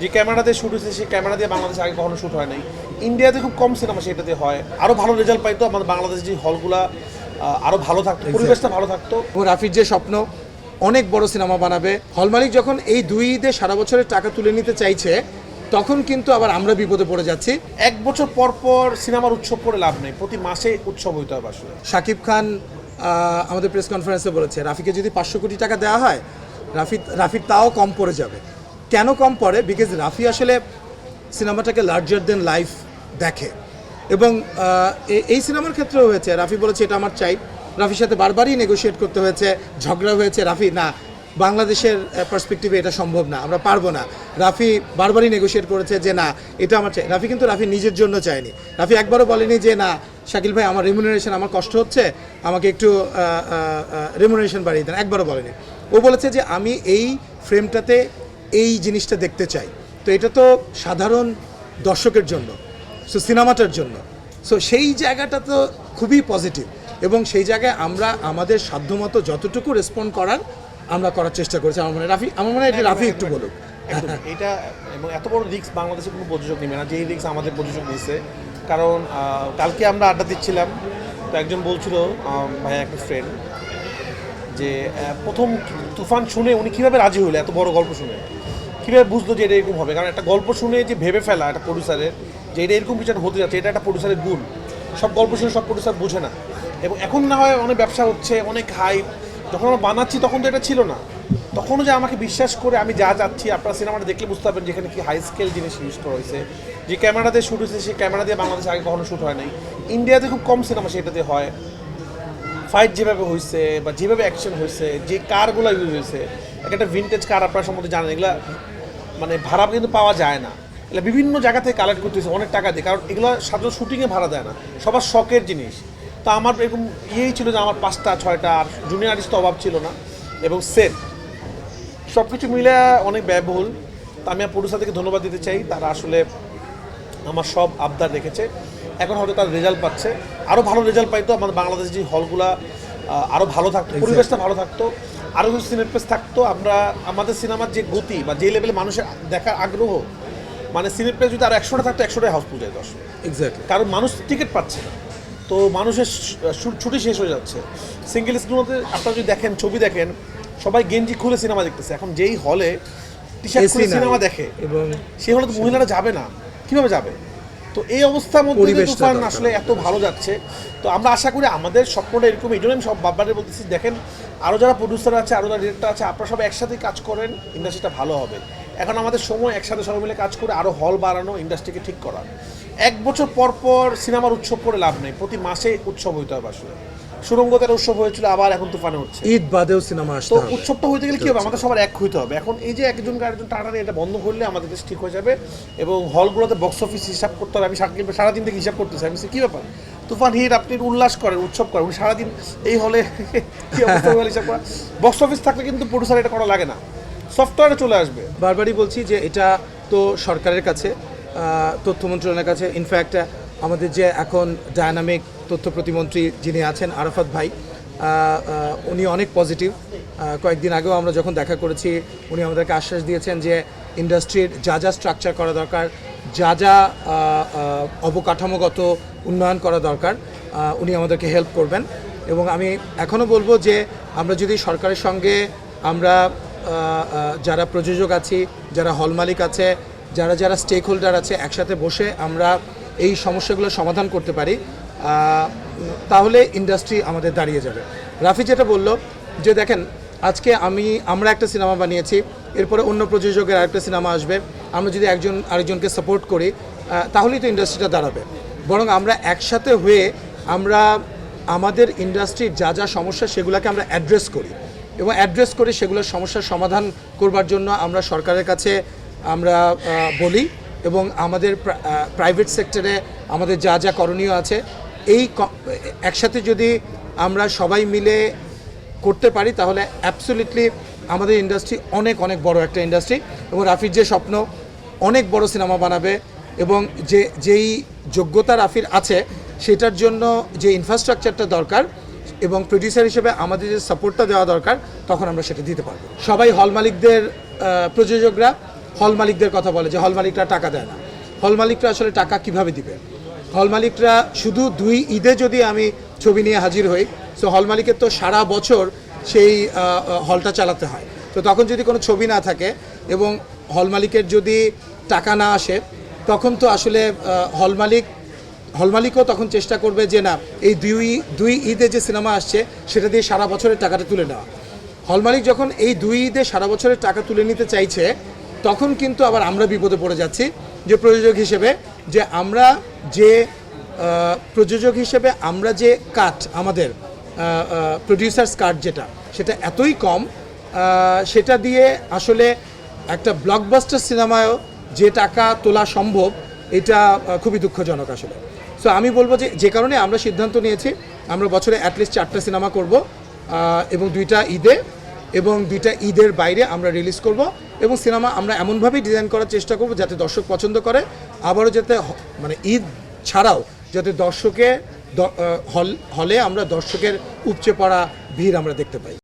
যে ক্যামেরাতে শ্যুট হয়েছে সেই ক্যামেরা দিয়ে বাংলাদেশে আগে কখনো শ্যুট হয় নাই। ইন্ডিয়াতে খুব কম সিনেমা সেটাতে হয়। আরও ভালো রেজাল্ট পাইতো আমাদের বাংলাদেশের যে হলগুলা আরও ভালো থাকতো পরিবেশটা ভালো থাকতো। রাফির যে স্বপ্ন অনেক বড় সিনেমা বানাবে। হল মালিক যখন এই দুই ঈদে সারা বছরের টাকা তুলে নিতে চাইছে তখন কিন্তু আবার আমরা বিপদে পড়ে যাচ্ছি। এক বছর পর পর সিনেমার উৎসব করে লাভ নেই। প্রতি মাসে উৎসব হইতে হবে আসলে। শাকিব খান আমাদের প্রেস কনফারেন্সে বলেছে রাফিকে যদি পাঁচশো কোটি টাকা দেওয়া হয় রাফি রাফির তাও কম পড়ে যাবে। কেন কম পড়ে? বিকজ রাফি আসলে সিনেমাটাকে লার্জার দেন লাইফ দেখে। এবং এই সিনেমার ক্ষেত্রেও হয়েছে। রাফি বলেছে, এটা আমার চাই। রাফির সাথে বারবারই নেগোশিয়েট করতে হয়েছে। ঝগড়া হয়েছে। রাফি, না, বাংলাদেশের পার্সপেক্টিভে এটা সম্ভব না। আমরা পারব না। রাফি বারবারই নেগোশিয়েট করেছে যে, না, এটা আমার চাই। রাফি কিন্তু রাফি নিজের জন্য চায়নি। রাফি একবারও বলেনি যে, না, শাকিল ভাই, আমার রেমুনারেশন আমার কষ্ট হচ্ছে। আমাকে একটু রেমুনারেশন বাড়িয়ে দেন। একবারও বলেনি। ও বলেছে যে, আমি এই ফ্রেমটাতে এই জিনিসটা দেখতে চাই। তো এটা তো সাধারণ দর্শকের জন্য, সো সিনেমাটার জন্য। সো সেই জায়গাটা তো খুবই পজিটিভ এবং সেই জায়গায় আমরা, আমাদের সাধ্যমতো যতটুকু রেসপন্ড করার আমরা করার চেষ্টা করেছি। আমার মনে রাফি, আমার মনে হয় রাফি একটু বলুক। এটা এবং এত বড় রিক্স বাংলাদেশে কোনো প্রযোজক নেবে না যেই রিক্স আমাদের প্রযোজক নিয়েছে কারণ কালকে আমরা আড্ডা দিচ্ছিলাম, তো একজন বলছিল ভাই, একটা ফ্রেন্ড যে প্রথম তুফান শুনে উনি কীভাবে রাজি হলো এত বড় গল্প শুনে? কীভাবে বুঝলো যে এটা এরকম হবে। কারণ একটা গল্প শুনে যে ভেবে ফেলা একটা প্রডিউসারের যে এটা এরকম কিছু হতে যাচ্ছে, এটা একটা প্রডিউসারের গুণ। সব গল্প শুনে সব প্রডিউসার বোঝে না। এবং এখন না হয় অনেক ব্যবসা হচ্ছে, অনেক হাইপ যখন আমরা বানাচ্ছি তখন তো এটা ছিল না। তখনও যে আমাকে বিশ্বাস করে আমি যা যাচ্ছি আপনারা সিনেমাটা দেখলে বুঝতে পারবেন যেখানে কি হাই স্কেল জিনিস ইউজ করা হয়েছে। যে ক্যামেরা দিয়ে শ্যুট হয়েছে, সেই ক্যামেরা দিয়ে বাংলাদেশে আগে কখনো শ্যুট হয় নাই। ইন্ডিয়াতে খুব কম সিনেমা সেটাতে হয়। ফাইট যেভাবে হয়েছে বা যেভাবে অ্যাকশন হয়েছে, যে কারগুলো ইউজ হয়েছে একটা ভিনটেজ কার আপনার সম্বন্ধে জানেন, এগুলা মানে ভাড়া কিন্তু পাওয়া যায় না। এটা বিভিন্ন জায়গা থেকে কালেক্ট করতেছে অনেক টাকা দিয়ে। কারণ এগুলো সাধারণ শুটিংয়ে ভাড়া দেয় না। সবার শখের জিনিস। তো আমার এরকম ইয়েই ছিল যে আমার পাঁচটা ছয়টা আর জুনিয়র আর্টিস্ট অভাব ছিল না। এবং সেট সব কিছু মিলে অনেক ব্যয়বহুল। তা আমি প্রডিউসারদেরকে ধন্যবাদ দিতে চাই। তারা আসলে আমার সব আবদার রেখেছে। এখন হয়তো তার রেজাল্ট পাচ্ছে। আরও ভালো রেজাল্ট পাইতো। আমাদের বাংলাদেশের যে হলগুলা আরও ভালো থাকতো। পরিবেশটা ভালো থাকতো। আরও কিছু সিনেপ্লেস থাকতো আমরা আমাদের সিনেমার যে গতি বা যে লেভেলে মানুষের দেখার আগ্রহ মানে সিনেপ্লেস যদি আর একশোটা থাকতো একশোটাই হাউসফুল যায় দর্শক এক্স্যাক্টলি কারণ মানুষ টিকিট পাচ্ছে না। তো মানুষের ছুটি শেষ হয়ে যাচ্ছে। সিঙ্গেল স্ক্রিনতে আপনারা যদি দেখেন ছবি দেখেন সবাই গেঞ্জি খুলে সিনেমা দেখতেছে। এখন যেই হলে টি শার্ট খুলে সিনেমা দেখে এবং সেই হলে তো মহিলারা যাবে না। কীভাবে যাবে? তো এই অবস্থার মধ্যে তুফান আসলে এত ভালো যাচ্ছে তো আমরা আশা করি আমাদের স্বপ্নটা এরকম এই জন্য আমি সব বাবারে বলতেছি দেখেন আরও যারা প্রডিউসার আছে আরও যারা ডিরেক্টর আছে আপনারা সব একসাথে কাজ করেন ইন্ডাস্ট্রিটা ভালো হবে। এখন আমাদের সময় একসাথে সবাই মিলে কাজ করে আরও হল বাড়ানো ইন্ডাস্ট্রিকে ঠিক করা এক বছর পর পর সিনেমার উৎসব করে লাভ নেই প্রতি মাসে উৎসব হইতে হবে আসলে। সুরঙ্গতার উৎসব হয়েছিল আবার এখন তুফানে হচ্ছে। ঈদ বাদেও সিনেমা তো আসতে হবে। উৎসবটা হইতে গেলে কি হবে? আমাদের সবার এক হইতে হবে। এখন এই যে একজন আরেকজন টাটানি এটা বন্ধ করলে আমাদের দেশ ঠিক হয়ে যাবে এবং হলগুলোতে বক্স অফিস হিসাব করতে হবে। আমি সারাদিন সারাদিন থেকে হিসাব করতেছি। আমি কি ব্যাপার? তুফান হিট আপনি উল্লাস করেন উৎসব করেন। উনি সারাদিন এই হলে কি অবস্থা হিসাব করা? বক্স অফিস থাকলে কিন্তু প্রডিউসার এটা করা লাগে না। সফটওয়্যারে চলে আসবে। বারবারই বলছি যে এটা তো সরকারের কাছে তথ্য মন্ত্রণালয়ের কাছে। ইনফ্যাক্ট আমাদের যে এখন ডায়নামিক তথ্য প্রতিমন্ত্রী যিনি আছেন আরাফাত ভাই উনি অনেক পজিটিভ কয়েকদিন আগেও আমরা যখন দেখা করেছি, উনি আমাদেরকে আশ্বাস দিয়েছেন যে ইন্ডাস্ট্রির যা যা স্ট্রাকচার করা দরকার, যা যা অবকাঠামোগত উন্নয়ন করা দরকার উনি আমাদেরকে হেল্প করবেন। এবং আমি এখনও বলব যে আমরা যদি সরকারের সঙ্গে আমরা যারা প্রযোজক আছি, যারা হল মালিক আছে, যারা যারা স্টেক হোল্ডার আছে, একসাথে বসে আমরা এই সমস্যাগুলো সমাধান করতে পারি। তাহলে ইন্ডাস্ট্রি আমাদের দাঁড়িয়ে যাবে। রাফি যেটা বলল, যে দেখেন, আজকে আমি, আমরা একটা সিনেমা বানিয়েছি, এরপরে অন্য প্রযোজকের আরেকটা সিনেমা আসবে, আমরা যদি একজন, আরেকজনকে সাপোর্ট করি তাহলেই তো ইন্ডাস্ট্রিটা দাঁড়াবে। বরং আমরা একসাথে হয়ে আমরা আমাদের ইন্ডাস্ট্রির যা যা সমস্যা, সেগুলোকে আমরা অ্যাড্রেস করি। এবং অ্যাড্রেস করে সেগুলোর সমস্যার সমাধান করবার জন্য আমরা সরকারের কাছে আমরা বলি এবং আমাদের প্রাইভেট সেক্টরে আমাদের যা যা করণীয় আছে এই একসাথে যদি আমরা সবাই মিলে করতে পারি, তাহলে অ্যাবসলিটলি আমাদের ইন্ডাস্ট্রি অনেক অনেক বড় একটা ইন্ডাস্ট্রি এবং রাফির যে স্বপ্ন, অনেক বড় সিনেমা বানাবে এবং যে, যেই যোগ্যতা রাফির আছে, সেটার জন্য যে ইনফ্রাস্ট্রাকচারটা দরকার এবং প্রডিউসার হিসেবে আমাদের যে সাপোর্টটা দেওয়া দরকার, তখন আমরা সেটা দিতে পারব। সবাই হল মালিকদের প্রযোজকরা হল মালিকদের কথা বলে যে হল মালিকরা টাকা দেয় না। হল মালিকরা আসলে টাকা কীভাবে দিবে? হল মালিকরা শুধু দুই ঈদে যদি আমি ছবি নিয়ে হাজির হই সো হল মালিকের তো সারা বছর সেই হলটা চালাতে হয়। তো তখন যদি কোনো ছবি না থাকে এবং হল মালিকের যদি টাকা না আসে, তখন তো আসলে হল মালিক, হল মালিকও তখন চেষ্টা করবে যে না, এই দুই দুই ঈদে যে সিনেমা আসছে, সেটা দিয়ে সারা বছরের টাকাটা তুলে নেওয়া। হল মালিক যখন এই দুই ঈদে সারা বছরের টাকা তুলে নিতে চাইছে, তখন কিন্তু আবার আমরা বিপদে পড়ে যাচ্ছি যে প্রযোজক হিসেবে যে আমরা যে প্রযোজক হিসেবে আমরা যে কাট আমাদের প্রডিউসার্স কাট যেটা, সেটা এতই কম সেটা দিয়ে আসলে একটা ব্লকবাস্টার সিনেমায়ও যে টাকা তোলা সম্ভব, এটা খুবই দুঃখজনক আসলে। সো আমি বলব যে যে কারণে আমরা সিদ্ধান্ত নিয়েছি, আমরা বছরে অ্যাটলিস্ট চারটা সিনেমা করব এবং দুইটা ঈদে, এবং দুইটা ঈদের বাইরে আমরা রিলিজ করব, এবং সিনেমা আমরা এমনভাবেই ডিজাইন করার চেষ্টা করব যাতে দর্শক পছন্দ করে আবারও যাতে মানে ঈদ ছাড়াও যাতে দর্শকে হল হলে আমরা দর্শকের উপচে পড়া ভিড় আমরা দেখতে পাই।